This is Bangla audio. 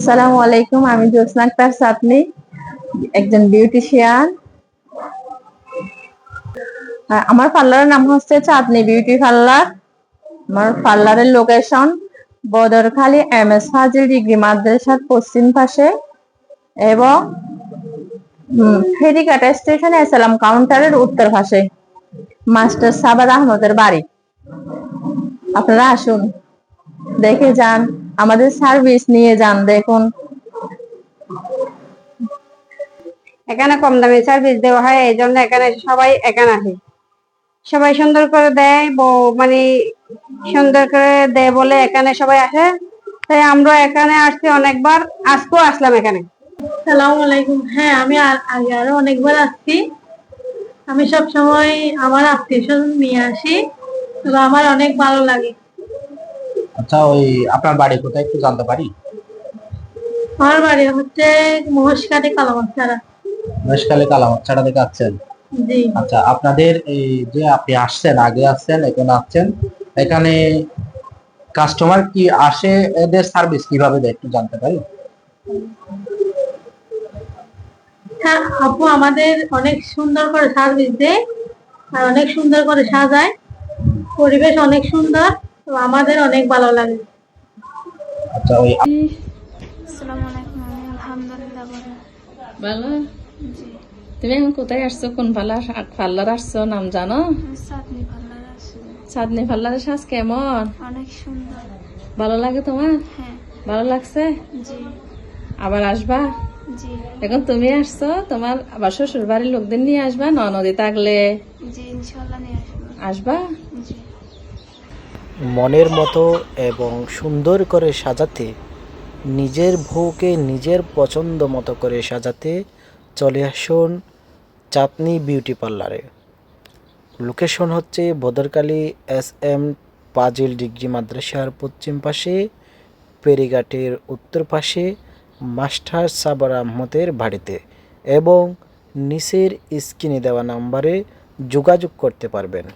আসসালামু আলাইকুম আমি জ্যোৎস্না আক্তার একজন বিউটিশিয়ান। আমার পার্লারের নাম হচ্ছে চাঁদনি বিউটি পার্লার। আমার পার্লারের লোকেশন বদরখালী এম এস ফাজিল ডিগ্রি মাদ্রাসার পশ্চিম পাশে এবং উম, ফেরিকাটা স্টেশন এসালাম কাউন্টারের উত্তর পাশে মাস্টার সাবাদ আহমদের বাড়ি। আপনারা আসুন দেখে যান। আমাদের সার্ভিস নিয়ে যান দেখুন। এখানে কম দামে সার্ভিস দেওয়া হয় এই জন্য এখানে সবাই এখানে আসে। সবাই সুন্দর করে দেয় বউ- মানে সুন্দর করে দেয় বলে এখানে সবাই আসে। তাই আমরা এখানে আসছি অনেকবার আজকেও আসলাম এখানে। সালাম আলাইকুম। হ্যাঁ আমি আগে আরও অনেকবার আসছি। আমি সব সময় আমার আত্মীয় স্বজন নিয়ে আসি তো আমার অনেক ভালো লাগে। আচ্ছা ওই আপনার বাড়ি কোথায় একটু জানতে পারি? আমার বাড়ি হচ্ছে মহেশখালী কালামাচ্ছাটা থেকে আসছেন? জি। আচ্ছা আপনাদের এই যে আপনি আসছেন আগে আসছেন এখন আসছেন এখানে কাস্টমার কি আসে এদের সার্ভিস কীভাবে দেয় একটু জানতে পারি? হ্যাঁ আপু আমাদের অনেক সুন্দর করে সার্ভিস দেয় আর অনেক সুন্দর করে সাজায়। পরিবেশ অনেক সুন্দর। তো আমাদের অনেক ভালো লাগে। আচ্ছা ওই আসসালামু আলাইকুম আলহামদুলিল্লাহ ভালো। ভালো? জি। তুমি এখন কোথায় আসছো? কোন পার্লার পার্লার আসছো? নাম জানো? চাঁদনি সাজ কেমন? অনেক সুন্দর। ভালো লাগে তোমার? হ্যাঁ। ভালো লাগছে? আবার আসবা? এখন তুমি আসছো? তোমার আবার শ্বশুর বাড়ির লোকদের নিয়ে আসবা? ননদী থাকলে? আসব? মনের মতো এবং সুন্দর করে সাজাতে, নিজের বউকে নিজের পছন্দ মতো করে সাজাতে চলে আসুন চাঁদনি বিউটি পার্লারে। লোকেশন হচ্ছে Badarkhali S M puzzle degree মাদ্রাসার পশ্চিম পাশে, পেরিঘাটের উত্তর পাশে, মাস্টার সাবার আহমদের বাড়িতে এবং নিচের স্ক্রিনে দেওয়া নাম্বারে যোগাযোগ করতে পারবেন।